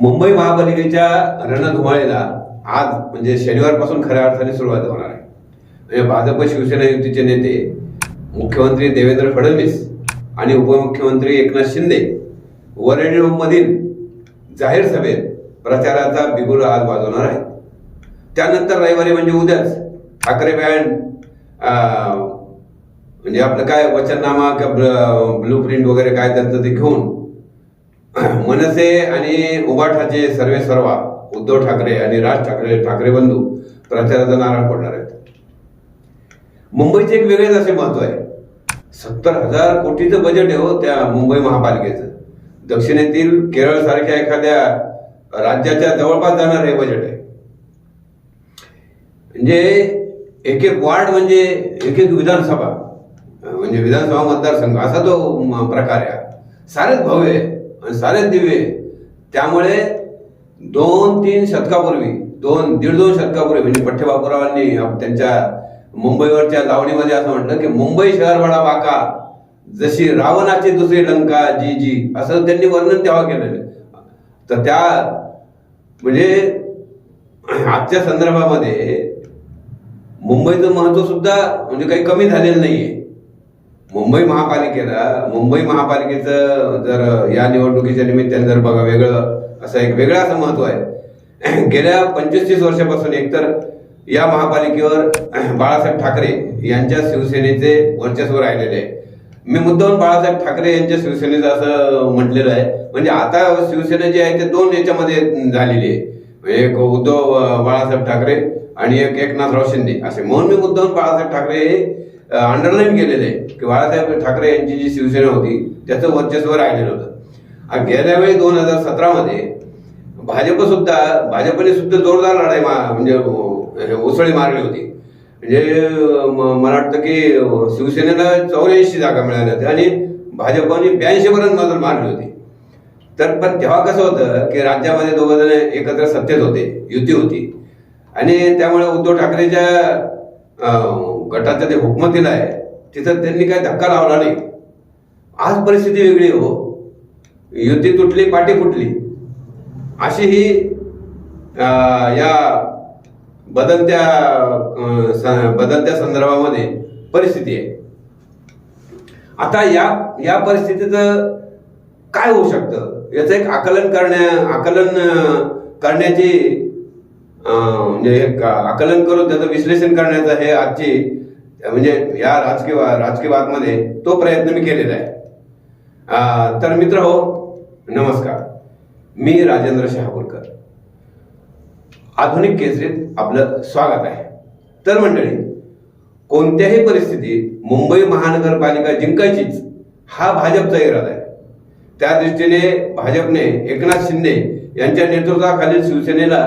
मुंबई महापालिकेच्या रणधुमाळीला आज म्हणजे शनिवारपासून खऱ्या अर्थाने सुरुवात होणार आहे. म्हणजे भाजप शिवसेना युतीचे नेते मुख्यमंत्री देवेंद्र फडणवीस आणि उपमुख्यमंत्री एकनाथ शिंदे वरणमधील जाहीर सभेत प्रचाराचा बिगुल आज वाजवणार आहे त्यानंतर रविवारी म्हणजे उद्याच ठाकरे बँड म्हणजे आपलं काय वचननामा किंवा ब्लू प्रिंट वगैरे काय त्यांचं ते घेऊन मनसे आणि उभाठाचे सर्वे सर्वा उद्धव ठाकरे आणि राज ठाकरे ठाकरे बंधू प्रचाराचा नारळ पडणार आहेत. मुंबईचे एक वेगळेच असे महत्त्व आहे. सत्तर हजार कोटीचं बजेट आहे हो त्या मुंबई महापालिकेचं. दक्षिणेतील केरळ सारख्या एखाद्या राज्याच्या जवळपास जाणार हे बजेट आहे. म्हणजे एक एक वार्ड म्हणजे एक एक विधानसभा म्हणजे विधानसभा मतदारसंघ असा तो प्रकार आहे. सारेच भव्य आहे. आणि सारेच दिव्य त्यामुळे दोन तीन शतकापूर्वी दोन दीड दोन शतकापूर्वी म्हणजे पठ्ठे बापूरावांनी त्यांच्या मुंबईवरच्या लावणीमध्ये असं म्हटलं की मुंबई शहर बडा बाका जशी रावणाची दुसरी लंका जी जी असं त्यांनी वर्णन तेव्हा केलेलं तर त्या म्हणजे आजच्या संदर्भामध्ये मुंबईचं महत्त्व सुद्धा म्हणजे काही कमी झालेलं नाहीये. मुंबई महापालिकेला मुंबई महापालिकेचं जर या निवडणुकीच्या निमित्ताने जर बघा वेगळं असं एक वेगळं असं महत्त्व आहे. गेल्या पंचवीस तीस वर्षापासून एकतर या महापालिकेवर बाळासाहेब ठाकरे यांच्या शिवसेनेचे वर्चस्व राहिलेले आहे. मी मुद्दाहून बाळासाहेब ठाकरे यांच्या शिवसेनेचं असं म्हटलेलं आहे. म्हणजे आता शिवसेना जी आहे ते दोन याच्यामध्ये झालेली आहे. एक उद्धव बाळासाहेब ठाकरे आणि एक एकनाथराव शिंदे. असे म्हणून मी मुद्दाहून बाळासाहेब ठाकरे हे अंडरलाईन केलेले आहे की बाळासाहेब ठाकरे यांची जी शिवसेना होती त्याचं वर्चस्व राहिलेलं होतं. आणि गेल्या वेळी दोन हजार सतरामध्ये भाजप सुद्धा भाजपने सुद्धा जोरदार लढाई मा- म्हणजे उसळी मारली होती. म्हणजे म- मला वाटतं की शिवसेनेला चौऱ्याऐंशी जागा मिळाल्या होत्या आणि भाजपने ब्याऐंशी पर्यंत मजल मारली होती. तर पण तेव्हा कसं होतं की राज्यामध्ये दोघं जण एकत्र सत्तेत होते युती होती. आणि त्यामुळे उद्धव ठाकरेच्या गटाच्या ते हुकमतीला आहे तिथं त्यांनी काही धक्का लावला नाही. आज परिस्थिती वेगळी हो. युती तुटली पाठी फुटली. अशी ही या बदलत्या स- बदलत्या संदर्भामध्ये परिस्थिती आहे. आता या या परिस्थितीचं काय होऊ शकतं? याचं एक आकलन करण्या आकलन करण्याची म्हणजे एक आकलन करून त्याचं विश्लेषण करण्याचं हे आजची म्हणजे या राजकीय राजकीय बातमध्ये तो प्रयत्न मी केलेला आहे. तर मित्र हो नमस्कार. मी राजेंद्र शहापूरकर. आधुनिक केसरीत आपलं स्वागत आहे. तर मंडळी कोणत्याही परिस्थितीत मुंबई महानगरपालिका जिंकायचीच हा भाजपचा इरादा आहे. त्या दृष्टीने भाजपने एकनाथ शिंदे यांच्या नेतृत्वाखालील शिवसेनेला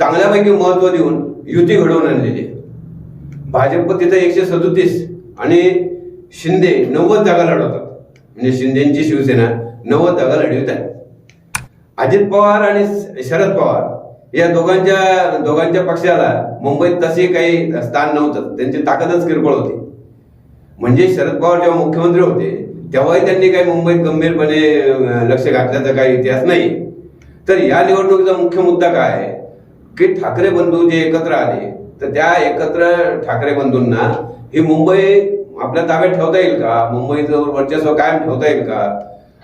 चांगल्यापैकी महत्त्व देऊन युती घडवून आणलेली भाजप तिथं एकशे सदोतीस आणि शिंदे नव्वद जागा लढवतात. म्हणजे शिंदेची शिवसेना नव्वद जागा लढवित आहे. अजित पवार आणि शरद पवार या दोघांच्या दोघांच्या पक्षाला मुंबईत तसे काही स्थान नव्हतं. त्यांची ताकदच किरकोळ होती. म्हणजे शरद पवार जेव्हा मुख्यमंत्री होते तेव्हाही त्यांनी काही मुंबईत गंभीरपणे लक्ष घातल्याचा काही इतिहास नाही. तर या निवडणुकीचा मुख्य मुद्दा काय आहे? की ठाकरे बंधू जे एकत्र आले तर त्या एकत्र ठाकरे बंधूंना ही मुंबई आपल्या ताब्यात ठेवता येईल का? मुंबईचं वर्चस्व कायम ठेवता येईल का?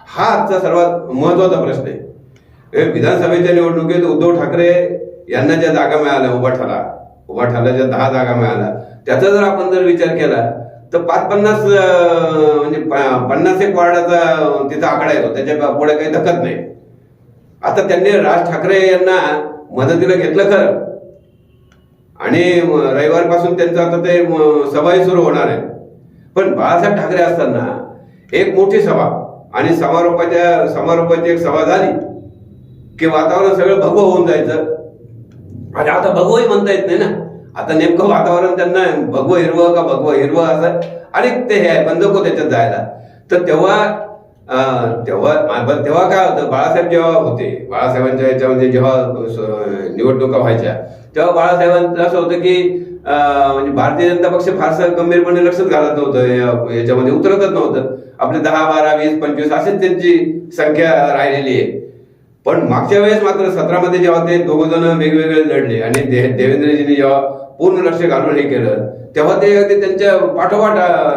हा आजचा सर्वात महत्त्वाचा प्रश्न आहे. हे विधानसभेच्या निवडणुकीत उद्धव ठाकरे यांना ज्या जागा मिळाल्या उभाठाला उभाठाला ज्या दहा जागा मिळाल्या त्याचा जर आपण जर विचार केला तर पाच पन्नास म्हणजे प- पन्नास एक वार्डाचा तिचा आकडा येतो त्याच्या पुढे काही धकत नाही. आता त्यांनी राज ठाकरे यांना मदतीला घेतलं खरं. आणि रविवारपासून त्यांचं आता ते सभाही सुरू होणार आहे. पण बाळासाहेब ठाकरे असताना एक मोठी सभा आणि समारोपाच्या समारोपाची एक सभा झाली की वातावरण सगळं भगवं होऊन जायचं. आणि आता भगवंही म्हणता येत नाही ना. आता नेमकं वातावरण त्यांना भगवं हिरवं का भगवं हिरवं असं? आणि ते हे आहे बंद को त्याच्यात जायला. तर तेव्हा तेव्हा तेव्हा काय होतं? बाळासाहेब जेव्हा होते बाळासाहेबांच्या याच्यामध्ये जेव्हा निवडणुका व्हायच्या तेव्हा बाळासाहेबांचं असं होतं की म्हणजे भारतीय जनता पक्ष फारसं गंभीरपणे लक्षच घालत नव्हतं याच्यामध्ये उतरतच नव्हतं. आपले दहा बारा वीस पंचवीस अशीच त्यांची संख्या राहिलेली आहे. पण मागच्या वेळेस मात्र सतरामध्ये जेव्हा ते दोघ जण वेगवेगळे लढले आणि देवेंद्रजीनी देवेंद्रजींनी जेव्हा पूर्ण लक्ष घालून हे केलं तेव्हा ते त्यांच्या पाठोपाठ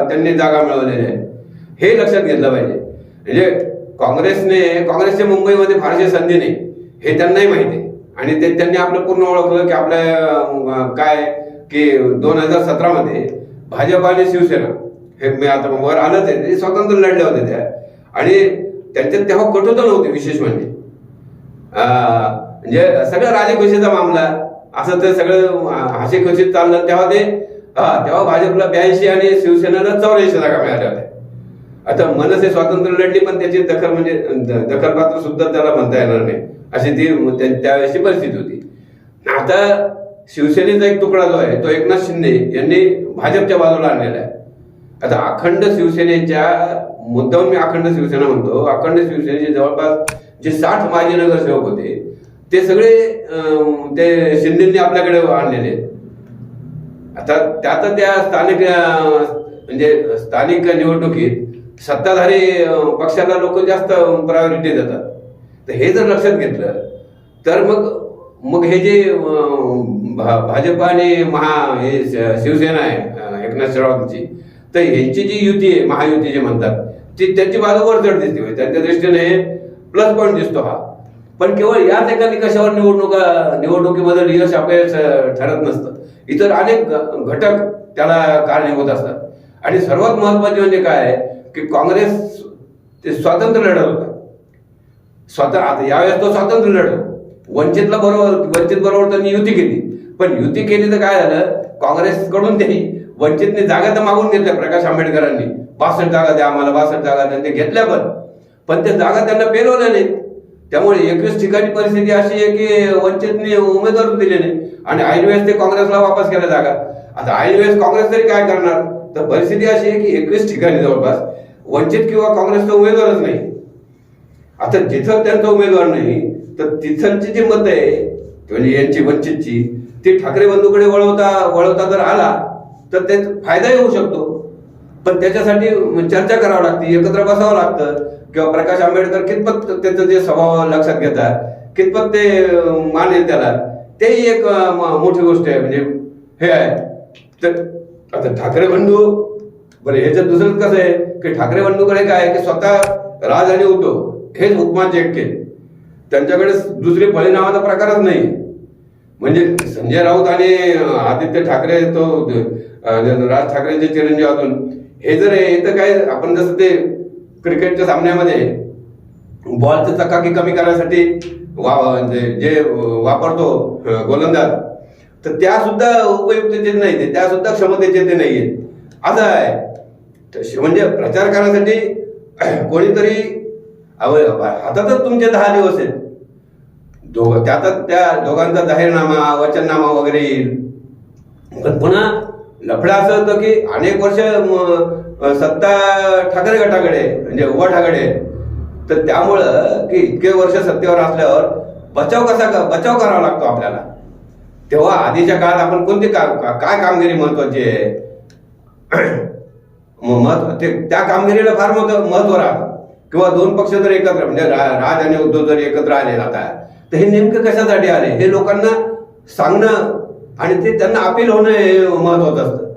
त्यांनी जागा मिळवलेल्या आहे. हे लक्षात घेतलं पाहिजे. म्हणजे काँग्रेसने काँग्रेसच्या मुंबईमध्ये फारशी संधी नाही. हे त्यांनाही माहिती आहे. आणि ते त्यांनी आपलं पूर्ण ओळखलं की आपल्या काय की दोन हजार सतरामध्ये भाजप आणि शिवसेना हे मी आता वर आलंच आहे. ते स्वतंत्र लढल्या होत्या त्या. आणि त्यांच्यात तेव्हा कटुता नव्हती विशेष म्हणजे. म्हणजे सगळं राजकोषीचा मामला असं ते सगळं हाशी खुशीत चाललं. तेव्हा ते तेव्हा भाजपला ब्याऐंशी आणि शिवसेनेला चौऱ्याऐंशी जागा मिळाल्या होत्या. आता मनसे स्वातंत्र्य लढली पण त्याची दखल म्हणजे दखलपात्र सुद्धा त्याला म्हणता येणार नाही. अशी ती त्यावेळेची परिस्थिती होती. आता शिवसेनेचा एक तुकडा जो आहे तो एकनाथ शिंदे यांनी भाजपच्या बाजूला आणलेला आहे. आता अखंड शिवसेनेच्या मुद्दाम मी अखंड शिवसेना म्हणतो अखंड शिवसेनेचे जवळपास जे साठ माजी नगरसेवक होते ते सगळे ते शिंदेंनी आपल्याकडे आणलेले. आहेत. आता त्यात त्या स्थानिक म्हणजे स्थानिक निवडणुकीत सत्ताधारी पक्षाला लोक जास्त प्रायोरिटी देतात. तर हे जर लक्षात घेतलं तर मग मग हे जे भा- भाजप आणि महा हे शिवसेना आहे एकनाथ शिरावांची तर ह्यांची जी युती आहे महायुती जे म्हणतात ती त्यांची बाजू वर चढ दिसते. म्हणजे त्यांच्या दृष्टीने प्लस पॉईंट दिसतो हा. पण केवळ याच एका निकषावर निवडणुका निवडणुकीमध्ये यश अपयश ठरत नसतं. इतर अनेक घटक त्याला कारणीभूत असतात. आणि सर्वात महत्त्वाचे म्हणजे काय आहे की काँग्रेस ते स्वातंत्र्य लढत होता. स्वतः आता यावेळेस तो स्वातंत्र्य लढतो वंचितला बरोबर वंचित बरोबर त्यांनी युती केली. पण युती केली तर काय झालं? काँग्रेसकडून त्यांनी वंचितने जागा तर मागून घेतल्या प्रकाश आंबेडकरांनी. बासष्ट जागा द्या आम्हाला बासष्ट जागा द्या. ते घेतल्या पण. पण त्या जागा त्यांना पेरवल्या नाहीत. त्यामुळे एकवीस ठिकाणी परिस्थिती अशी आहे की वंचितने उमेदवार दिले नाही आणि ऐनवेळेस ते काँग्रेसला वापस केल्या जागा. आता ऐनवेळेस काँग्रेस तरी काय करणार? तर परिस्थिती अशी आहे की एकवीस ठिकाणी जवळपास वंचित किंवा काँग्रेसचा उमेदवारच नाही. आता जिथं त्यांचा उमेदवार नाही तर तिथंची जी मत आहे म्हणजे यांची वंचितची ती ठाकरे बंधूकडे वळवता वळवता जर आला तर ते फायदाही होऊ शकतो. पण त्याच्यासाठी चर्चा करावं लागते एकत्र बसावं लागतं. किंवा प्रकाश आंबेडकर कितपत त्याचं जे स्वभाव लक्षात घेतात कितपत ते मानेल त्याला तेही एक मोठी गोष्ट आहे. म्हणजे हे आहे. तर आता ठाकरे बंधू बरं ह्याच्यात दुसरं कसं आहे की ठाकरे बंधूकडे काय आहे की स्वतः राज आणि उद्धव हेच उपमाचे एकटे त्यांच्याकडे दुसरे नावाचा प्रकारच नाही. म्हणजे संजय राऊत आणि आदित्य ठाकरे तो राज ठाकरेंचे चिरंजीव अजून हे जर आहे हे तर काय आपण जसं ते क्रिकेटच्या सामन्यामध्ये बॉलचं चकाकी कमी करण्यासाठी वा म्हणजे जे- जे वापरतो गोलंदाज तर त्या सुद्धा उपयुक्ततेचे नाही ते त्या सुद्धा क्षमतेचे ते नाहीये. असं आहे म्हणजे प्रचार करण्यासाठी कोणीतरी हातातच तुमचे दहा दिवस आहेत. दोघ त्यातच त्या दोघांचा जाहीरनामा वचननामा वगैरे येईल. पण पुन्हा लफडा असं होतं की अनेक वर्ष म, सत्ता ठाकरे गटाकडे म्हणजे उभा ठाकरे. तर त्यामुळं की इतके वर्ष सत्तेवर असल्यावर बचाव कसा बचाव करावा लागतो आपल्याला? तेव्हा आधीच्या काळात आपण कोणती काम का- काय कामगिरी महत्वाची आहे? महत्त्व ते त्या कामगिरीला फार महत्त्व महत्त्व राहतं. किंवा दोन पक्ष जर एकत्र म्हणजे रा- राज आणि उद्धव जर एकत्र आले आता तर हे नेमकं कशासाठी आले? हे लोकांना सांगणं आणि ते त्यांना अपील होणं हे महत्वाचं असतं.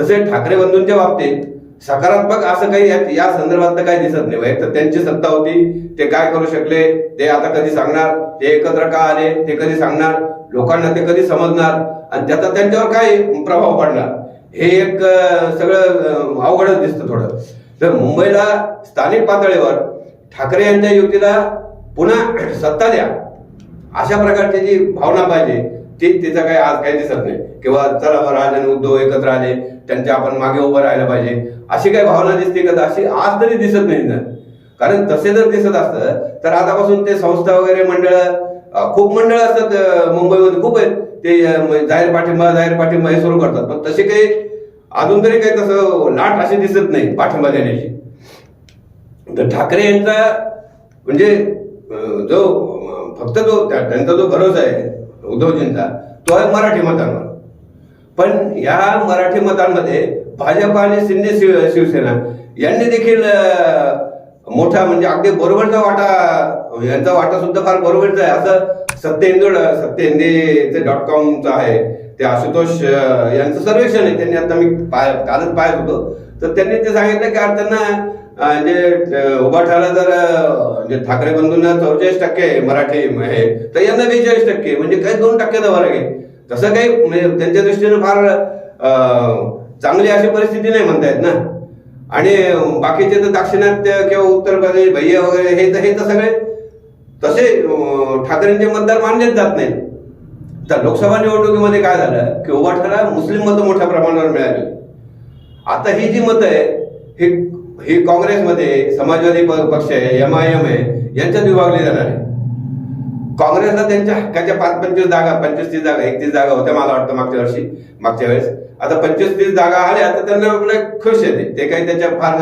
तसे ठाकरे बंधूंच्या बाबतीत सकारात्मक असं काही या- या संदर्भात तर काही दिसत नाही. एक तर त्यांची सत्ता होती ते काय करू शकले? ते आता कधी सांगणार? ते एकत्र का आले? ते कधी सांगणार? लोकांना ते कधी समजणार? आणि त्याचा त्यांच्यावर काय प्रभाव पडणार? हे एक सगळं अवघडच दिसतं थोडं. तर मुंबईला स्थानिक पातळीवर ठाकरे यांच्या युतीला पुन्हा सत्ता द्या. अशा प्रकारची जी भावना पाहिजे ती तिचा काही आज काही दिसत नाही. किंवा चला राजन आणि उद्धव एकत्र आले त्यांच्या आपण मागे उभं राहायला पाहिजे. अशी काही भावना दिसते का? अशी आज तरी दिसत नाही ना. कारण तसे जर दिसत असतं तर आतापासून ते संस्था वगैरे मंडळ खूप मंडळ असतात मुंबईमध्ये खूप आहेत. ते जाहीर पाठिंबा जाहीर पाठिंबा हे सुरू करतात. पण तसे काही अजून तरी काही तसं लाट अशी दिसत नाही पाठिंबा देण्याची. तर ठाकरे यांचा म्हणजे जो फक्त जो त्यांचा जो भरोसा आहे उद्धवजींचा तो आहे मराठी मतांवर. पण या मराठी मतांमध्ये भाजप आणि शिंदे शिव शिवसेना यांनी देखील मोठा म्हणजे अगदी बरोबरचा वाटा यांचा वाटा सुद्धा फार बरोबरचा आहे. असं सत्य हिंदू सत्य हिंदीचे डॉट कॉमचं आहे. ते आशुतोष यांचं सर्वेक्षण आहे. त्यांनी आता मी पाय कालच पाहत होतो. तर त्यांनी ते सांगितलं की आज त्यांना जे अं, उभाठाला जर म्हणजे ठाकरे बंधूंना चौवेचाळीस टक्के मराठी आहे हे तर यांना बेचाळीस टक्के म्हणजे काही दोन टक्क्याचा फरक आहे. तसं काही म्हणजे त्यांच्या दृष्टीनं फार चांगली अशी परिस्थिती नाही म्हणता येत ना. आणि बाकीचे तर दाक्षिणात्य किंवा उत्तर प्रदेश भैया वगैरे हे तर हे तर सगळे तसे ठाकरेंचे मतदार मानलेच जात नाहीत. तर लोकसभा निवडणुकीमध्ये काय झालं? की उभाठाला मुस्लिम मतं मोठ्या प्रमाणावर मिळाली. आता ही जी मतं आहे ही ही काँग्रेसमध्ये समाजवादी प- पक्ष आहे एम आय एम आहे यांच्यात विभागली जाणार आहे. काँग्रेसला त्यांच्या हक्काच्या पाच पंचवीस जागा पंचवीस तीस जागा एकतीस जागा होत्या मला वाटतं मागच्या वर्षी मागच्या वेळेस. आता पंचवीस तीस जागा आल्या तर त्यांना खुश येते ते. काही त्याच्या फार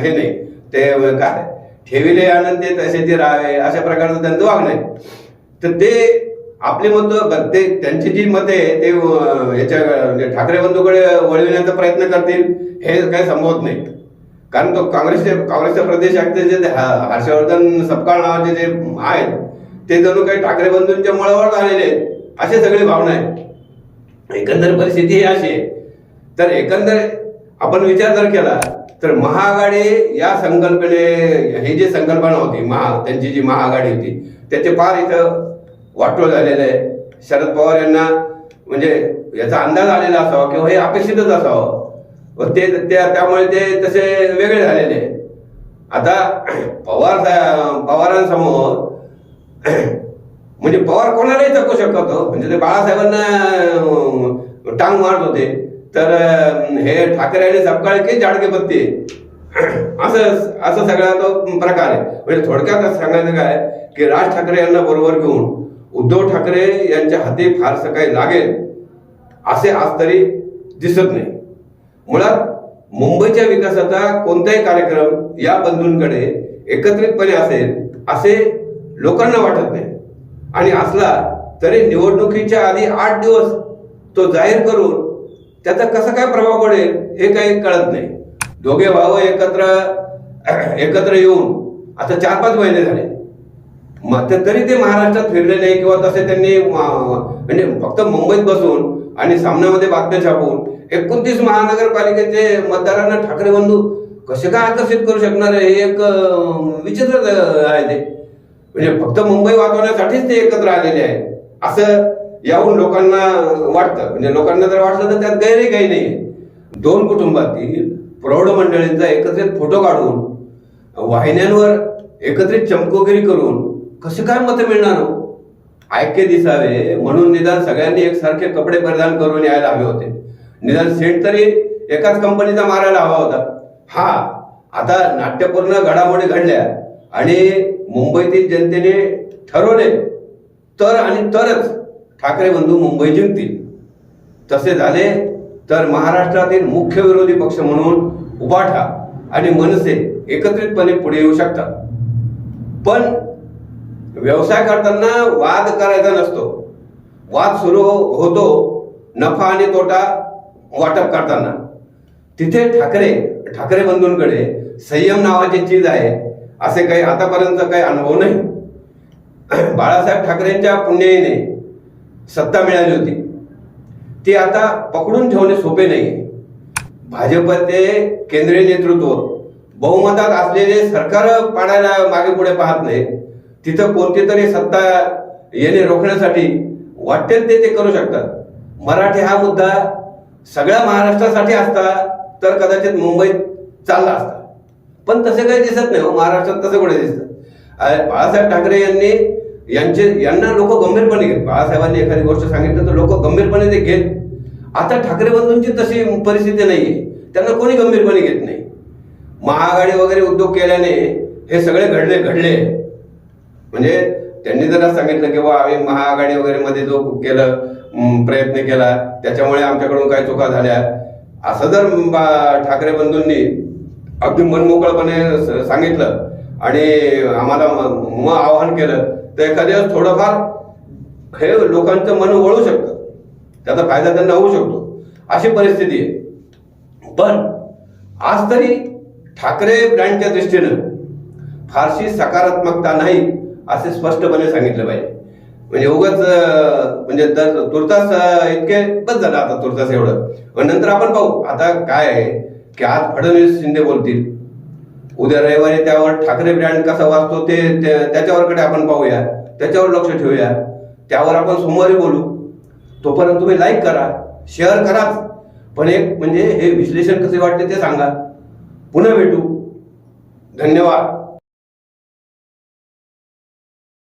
हे नाही. ते अं, काय ठेविले ते तसे ते राहावे अशा प्रकारचं त्यांचं वागणं आहे. तर ते आपली मतं ते त्यांची जी मते आहे ते याच्या म्हणजे ठाकरे बंधूकडे वळविण्याचा प्रयत्न करतील हे काही संभवत नाही. कारण तो काँग्रेसचे काँग्रेसचे प्रदेश जे हर्षवर्धन सपकाळ नावाचे जे आहेत ते जणू काही ठाकरे बंधूंच्या मुळावर आलेले आहेत असे सगळी भावना आहेत. एकंदर परिस्थिती ही अशी आहे. तर एकंदर आपण विचार जर केला तर महाआघाडी या संकल्पने ही जी संकल्पना होती महा त्यांची जी महाआघाडी होती त्याचे फार इथं वाटोळ झालेलं आहे. शरद पवार यांना म्हणजे याचा अंदाज आलेला असावा किंवा हे अपेक्षितच असावं. व ते त्या त्यामुळे ते तसे वेगळे झालेले आता पवार पवारांसमोर म्हणजे पवार कोणालाही चकू शकतो. म्हणजे ते बाळासाहेबांना टांग मारत होते. तर हे ठाकरे आणि सपकाळ की जाडके बत्ती असं असं सगळा तो प्रकार आहे. म्हणजे थोडक्यात सांगायचं काय की राज ठाकरे यांना बरोबर घेऊन उद्धव ठाकरे यांच्या हाती फारसं काही लागेल असे आज तरी दिसत नाही. मुळात मुंबईच्या विकासाचा कोणताही कार्यक्रम या बंधूंकडे एकत्रितपणे असेल असे लोकांना वाटत नाही. आणि असला तरी निवडणुकीच्या आधी आठ दिवस तो जाहीर करून त्याचा कसा काय प्रभाव पडेल हे काही कळत नाही. दोघे भाऊ एकत्र एकत्र येऊन आता चार पाच महिने झाले. मग ते- तरी ते महाराष्ट्रात फिरले नाही किंवा तसे त्यांनी म्हणजे फक्त मुंबईत बसून आणि सामन्यामध्ये बातम्या छापून एकोणतीस महानगरपालिकेचे मतदारांना ठाकरे बंधू कसे काय आकर्षित करू शकणार आहे हे एक विचित्र आहे ते. म्हणजे फक्त मुंबई वाचवण्यासाठीच ते एकत्र आलेले आहेत. असं याहून लोकांना वाटतं. म्हणजे लोकांना जर वाटलं तर त्यात गैरही काही नाही दोन कुटुंबातील प्रौढ मंडळींचा एकत्रित फोटो काढून वाहिन्यांवर एकत्रित चमकोगिरी करून कसे काय मतं मिळणार हो? ऐक्य दिसावे म्हणून निदान सगळ्यांनी एकसारखे कपडे परिधान करून यायला हवे होते. निदान सेंट तरी एकाच कंपनीचा मारायला हवा होता. हा आता नाट्यपूर्ण घडामोडी घडल्या. आणि मुंबईतील जनतेने ठरवले तर आणि तरच ठाकरे बंधू मुंबई जिंकतील. तसे झाले तर महाराष्ट्रातील मुख्य विरोधी पक्ष म्हणून उभाठा आणि मनसे एकत्रितपणे पुढे येऊ शकतात. पण व्यवसाय करताना वाद करायचा नसतो. वाद सुरू होतो नफा आणि तोटा वाटप करताना. तिथे ठाकरे ठाकरे बंधूंकडे संयम नावाची चीज आहे. असे काही आतापर्यंत काही अनुभव नाही. बाळासाहेब ठाकरेंच्या पुण्याईने सत्ता मिळाली होती. ती आता पकडून ठेवणे सोपे नाही. भाजपचे केंद्रीय नेतृत्व बहुमतात असलेले सरकार पाडायला मागे पुढे पाहत नाही. तिथं कोणती तरी सत्ता येणे रोखण्यासाठी वाटेल ते ते करू शकतात. मराठी हा मुद्दा सगळ्या महाराष्ट्रासाठी असता तर कदाचित मुंबईत चालला असता. पण तसे काही दिसत नाही हो महाराष्ट्रात तसं कुठे दिसतं अरे, बाळासाहेब ठाकरे यांनी यांचे यांना लोक गंभीरपणे घेत. बाळासाहेबांनी एखादी गोष्ट सांगितलं तर लोक गंभीरपणे ते घेत. आता ठाकरे बंधूंची तशी परिस्थिती नाहीये. त्यांना कोणी गंभीरपणे घेत नाही. महाआघाडी वगैरे उद्योग केल्याने हे सगळे घडले घडले. म्हणजे त्यांनी जरा सांगितलं की बा आम्ही महाआघाडी वगैरे मध्ये जो केलं प्रयत्न केला त्याच्यामुळे आमच्याकडून काही चुका झाल्या. असं जर बा- ठाकरे बंधूंनी अगदी मनमोकळपणे सांगितलं. आणि आम्हाला मग आवाहन केलं. तर एखाद्या थोडंफार हे लोकांचं मन वळू शकतं. त्याचा फायदा त्यांना होऊ शकतो. अशी परिस्थिती आहे. पण आज तरी ठाकरे ब्रँडच्या दृष्टीनं फारशी सकारात्मकता नाही असे स्पष्टपणे सांगितलं पाहिजे. म्हणजे उगाच म्हणजे तुर्तास इतके बस झालं आता तुर्तास एवढं. नंतर आपण पाहू. आता काय आहे? की आज फडणवीस शिंदे बोलतील. उद्या रविवारी त्यावर ठाकरे ब्रँड कसा वाचतो ते त्याच्यावरकडे आपण पाहूया. त्याच्यावर लक्ष ठेवूया. त्यावर आपण सोमवारी बोलू. तोपर्यंत तुम्ही लाईक करा शेअर कराच पण एक म्हणजे हे विश्लेषण कसे वाटते ते सांगा. पुन्हा भेटू. धन्यवाद.